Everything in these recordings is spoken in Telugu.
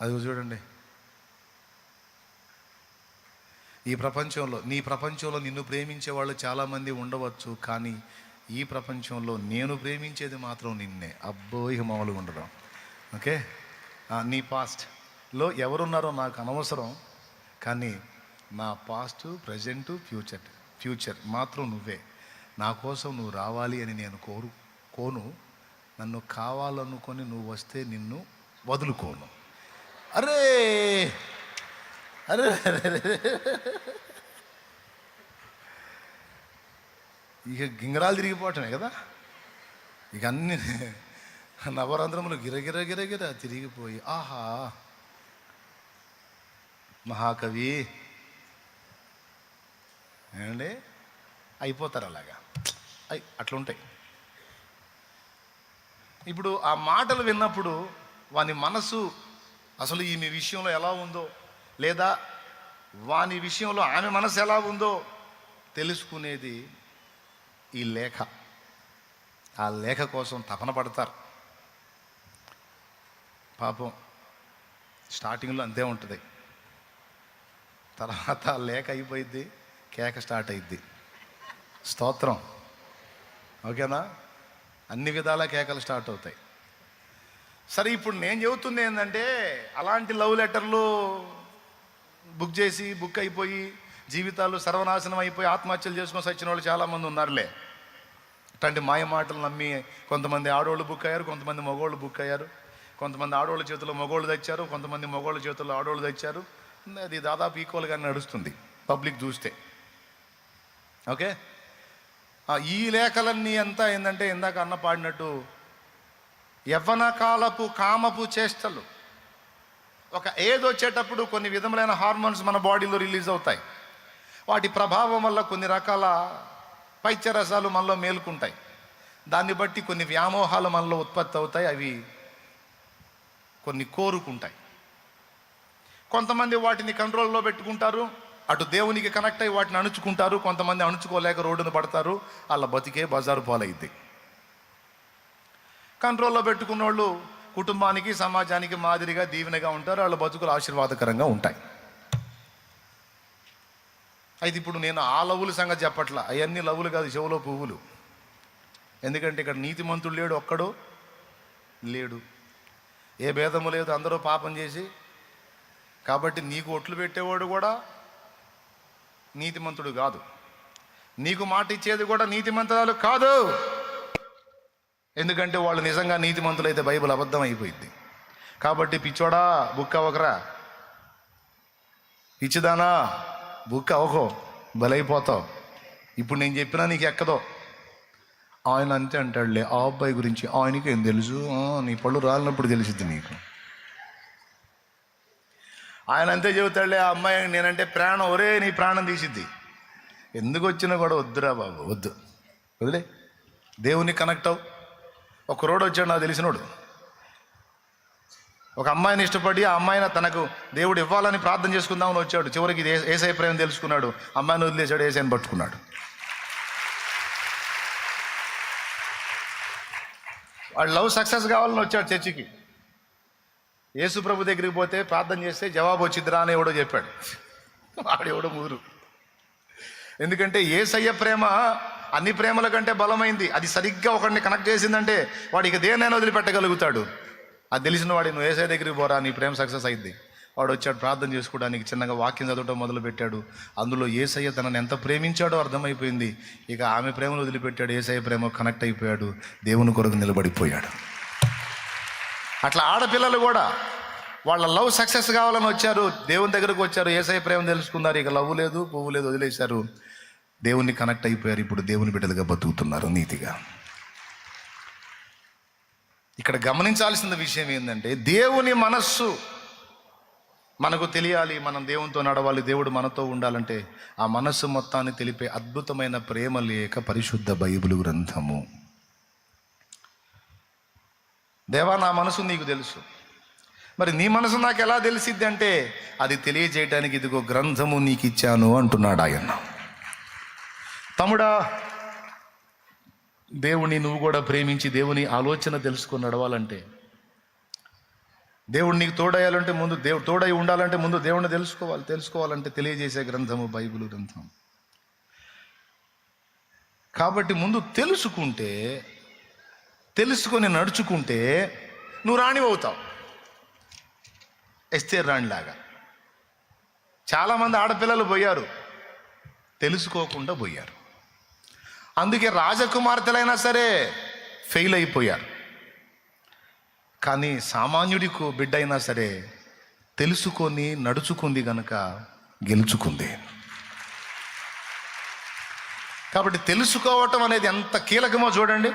అది చూడండి. ఈ ప్రపంచంలో నీ ప్రపంచంలో నిన్ను ప్రేమించే వాళ్ళు చాలామంది ఉండవచ్చు కానీ ఈ ప్రపంచంలో నేను ప్రేమించేది మాత్రం నిన్నే. అబ్బో ఇక మామూలుగా ఉండడం ఓకే? నీ పాస్ట్లో ఎవరున్నారో నాకు అనవసరం కానీ నా పాస్ట్ ప్రజెంట్ ఫ్యూచర్ ఫ్యూచర్ మాత్రం నువ్వే. నా కోసం నువ్వు రావాలి అని నేను కోరు కోను. నన్ను కావాలనుకొని నువ్వు వస్తే నిన్ను వదులుకోను. అరే! అరే! ఇక గింగరాలు తిరిగిపోవటమే కదా? ఇక అన్ని నవరంధ్రములు గిరగిర గిరగిర తిరిగిపోయి ఆహా! మహాకవి ఏమండి? అయిపోతారు అలాగా. అయి అట్లుంటాయి. ఇప్పుడు ఆ మాటలు విన్నప్పుడు వాని మనసు అసలు ఈమె విషయంలో ఎలా ఉందో లేదా వాని విషయంలో ఆమె మనసు ఎలా ఉందో తెలుసుకునేది ఈ లేఖ. ఆ లేఖ కోసం తపన పడతారు. పాపం స్టార్టింగ్లో అంతే ఉంటుంది. తర్వాత ఆ లేఖ అయిపోయింది కేక స్టార్ట్ అయింది స్తోత్రం. ఓకేనా? అన్ని విధాల కేకలు స్టార్ట్ అవుతాయి. సరే ఇప్పుడు నేను చెబుతుంది ఏంటంటే అలాంటి లవ్ లెటర్లు బుక్ చేసి బుక్ అయిపోయి జీవితాలు సర్వనాశనం అయిపోయి ఆత్మహత్యలు చేసుకొని సచ్చిన వాళ్ళు చాలామంది ఉన్నారులే. అట్లాంటి మాయ మాటలు నమ్మి కొంతమంది ఆడవాళ్ళు బుక్ అయ్యారు కొంతమంది మగవాళ్ళు బుక్ అయ్యారు. కొంతమంది ఆడవాళ్ళ చేతిలో మగవాళ్ళు తెచ్చారు కొంతమంది మగవాళ్ళ చేతుల్లో ఆడవాళ్ళు తెచ్చారు. అది దాదాపు ఈక్వల్గా నడుస్తుంది పబ్లిక్ చూస్తే. ఓకే? ఈ లేఖలన్నీ అంతా ఏంటంటే ఇందాక అన్న పాడినట్టు యవ్వన కాలపు కామపు చేష్టలు. ఒక ఏజ్ వచ్చేటప్పుడు కొన్ని విధములైన హార్మోన్స్ మన బాడీలో రిలీజ్ అవుతాయి. వాటి ప్రభావం వల్ల కొన్ని రకాల పైత్యరసాలు మనలో మేలుకుంటాయి. దాన్ని బట్టి కొన్ని వ్యామోహాలు మనలో ఉత్పత్తి అవుతాయి. అవి కొన్ని కోరుకుంటాయి. కొంతమంది వాటిని కంట్రోల్లో పెట్టుకుంటారు. అటు దేవునికి కనెక్ట్ అయ్యి వాటిని అణుచుకుంటారు. కొంతమంది అణుచుకోలేక రోడ్డును పడతారు. వాళ్ళ బతికే బజారు పాలైద్ది. కంట్రోల్లో పెట్టుకున్న వాళ్ళు కుటుంబానికి సమాజానికి మాదిరిగా దీవెనగా ఉంటారు. వాళ్ళ బతుకులు ఆశీర్వాదకరంగా ఉంటాయి. అయితే ఇప్పుడు నేను ఆ లవ్వుల సంగతి చెప్పట్లా. అవన్నీ లవ్వులు కాదు చెవులో పువ్వులు. ఎందుకంటే ఇక్కడ నీతిమంతుడు లేడు ఒక్కడు లేడు. ఏ భేదము లేదు అందరూ పాపం చేసి. కాబట్టి నీకు ఒట్లు పెట్టేవాడు కూడా నీతిమంతుడు కాదు. నీకు మాట ఇచ్చేది కూడా నీతిమంతురాలు కాదు. ఎందుకంటే వాళ్ళు నిజంగా నీతిమంతులైతే బైబిల్ అబద్ధం అయిపోయింది. కాబట్టి పిచ్చోడా బుక్ అవ్వకరా? పిచ్చిదానా బుక్ అవ్వకో. బలైపోతావు. ఇప్పుడు నేను చెప్పినా నీకు ఎక్కదో. ఆయన అంతే అంటాడులే ఆ అబ్బాయి గురించి ఆయనకి ఏం తెలుసు నీ పళ్ళు రాలినప్పుడు తెలిసిద్ది నీకు. ఆయన అంతే చెబుతాడులే ఆ అమ్మాయి నేనంటే ప్రాణం ఒరే నీ ప్రాణం తీసిద్ది. ఎందుకు వచ్చినా కూడా వద్దురా బాబు వద్దు. వదిలే. దేవుని కనెక్ట్ అవు ఒక రోడ్ వచ్చాడు నాకు తెలిసినోడు. ఒక అమ్మాయిని ఇష్టపడి ఆ అమ్మాయిని తనకు దేవుడు ఇవ్వాలని ప్రార్థన చేసుకుందామని వచ్చాడు. చివరికి ఇది ఏసై ప్రేమ తెలుసుకున్నాడు. అమ్మాయిని వదిలేశాడు ఏసైని పట్టుకున్నాడు. వాడు లవ్ సక్సెస్ కావాలని వచ్చాడు చర్చికి. యేసు ప్రభు దగ్గరికి పోతే ప్రార్థన చేస్తే జవాబు వచ్చిద్దిరా అని ఎవడో చెప్పాడు. వాడు ఎవడో ముదురు ఎందుకంటే ఏసయ్య ప్రేమ అన్ని ప్రేమల కంటే బలమైంది. అది సరిగ్గా ఒకరిని కనెక్ట్ చేసిందంటే వాడు ఇక దేనైనా వదిలిపెట్టగలుగుతాడు. అది తెలిసిన వాడు నువ్వు ఏసై దగ్గరికి పోరా నీ ప్రేమ సక్సెస్ అయింది వాడు వచ్చాడు ప్రార్థన చేసుకోవడానికి చిన్నగా వాక్యం చదవటం మొదలుపెట్టాడు. అందులో ఏసయ్య తనను ఎంత ప్రేమించాడో అర్థమైపోయింది. ఇక ఆమె ప్రేమను వదిలిపెట్టాడు ఏసయ్య ప్రేమ కనెక్ట్ అయిపోయాడు దేవుని కొరకు నిలబడిపోయాడు. అట్లా ఆడపిల్లలు కూడా వాళ్ళ లవ్ సక్సెస్ కావాలని వచ్చారు దేవుని దగ్గరకు వచ్చారు ఏసఐ ప్రేమ తెలుసుకున్నారు. ఇక లవ్ లేదు పువ్వు లేదు వదిలేశారు. దేవుణ్ణి కనెక్ట్ అయిపోయారు ఇప్పుడు దేవుని బిడ్డలుగా బతుకుతున్నారు నీతిగా. ఇక్కడ గమనించాల్సిన విషయం ఏంటంటే దేవుని మనస్సు మనకు తెలియాలి మనం దేవునితో నడవాలి దేవుడు మనతో ఉండాలంటే ఆ మనస్సు మొత్తాన్ని తెలిపే అద్భుతమైన ప్రేమ లేక పరిశుద్ధ బైబిల్ గ్రంథము. దేవా నా మనసు నీకు తెలుసు. మరి నీ మనసు నాకు ఎలా తెలిసిద్ది అంటే అది తెలియజేయడానికి ఇదిగో గ్రంథము నీకు ఇచ్చాను అంటున్నాడు ఆయన తమ్ముడా దేవుణ్ణి నువ్వు కూడా ప్రేమించి దేవుని ఆలోచన తెలుసుకొని నడవాలంటే దేవుడు నీకు తోడయ్యాలంటే ముందు దేవుడు తోడై ఉండాలంటే ముందు దేవుడిని తెలుసుకోవాలి తెలుసుకోవాలంటే తెలియజేసే గ్రంథము బైబిల్ గ్రంథం. కాబట్టి ముందు తెలుసుకుంటే తెలుసుకొని నడుచుకుంటే నువ్వు రాణివవుతావు ఎస్తే రాణిలాగా. చాలామంది ఆడపిల్లలు పోయారు తెలుసుకోకుండా పోయారు. అందుకే రాజకుమార్తెలైనా సరే ఫెయిల్ అయిపోయారు. కానీ సామాన్యుడికి బిడ్డ అయినా సరే తెలుసుకొని నడుచుకుంది గనక గెలుచుకుంది. కాబట్టి తెలుసుకోవటం అనేది ఎంత కీలకమో చూడండి.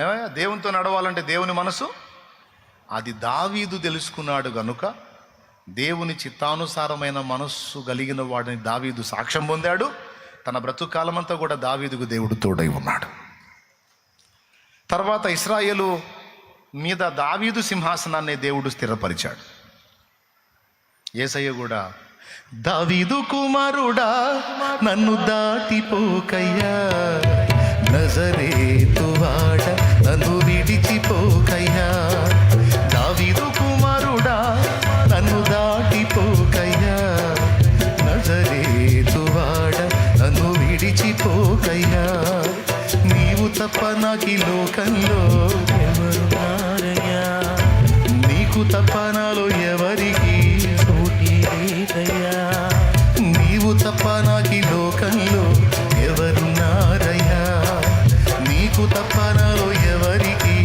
ఏమయ్యా? దేవునితో నడవాలంటే దేవుని మనసు. అది దావీదు తెలుసుకున్నాడు గనుక దేవుని చిత్తానుసారమైన మనస్సు కలిగిన వాడిని దావీదు సాక్ష్యం పొందాడు. తన బ్రతుకాలమంతా కూడా దావీదుకు దేవుడు తోడై ఉన్నాడు. తర్వాత ఇస్రాయేలు మీద దావీదు సింహాసనాన్ని దేవుడు స్థిరపరిచాడు. ఏసయ్య కూడా దావీదు కుమారుడా నన్ను దాటిపోకయ్యా తప్ప నాకి లోకంలో ఎవరున్నారయ్యా నీకు తప్ప నాలో ఎవరికి తోటి లేదయ్యా? నీవు తప్ప నాకి లోకంలో ఎవరున్నారయ్యా నీకు తప్ప నాలో ఎవరికి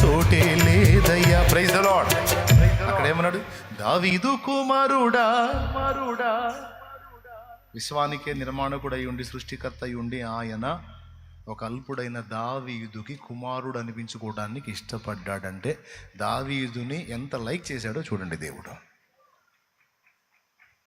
చోటే లేదయ్యా. ప్రైజ్ లాడ్ అక్కడ ఏమన్నాడు దావీదు కుమారుడా కుమారుడా. విశ్వానికే నిర్మాణకుడై ఉండి సృష్టికర్త అయి ఉండి ఆయన ఒక అల్పుడైన దావీదుకి కుమారుడు అనిపించుకోవడానికి ఇష్టపడ్డాడంటే దావీదుని ఎంత లైక్ చేశాడో చూడండి దేవుడు.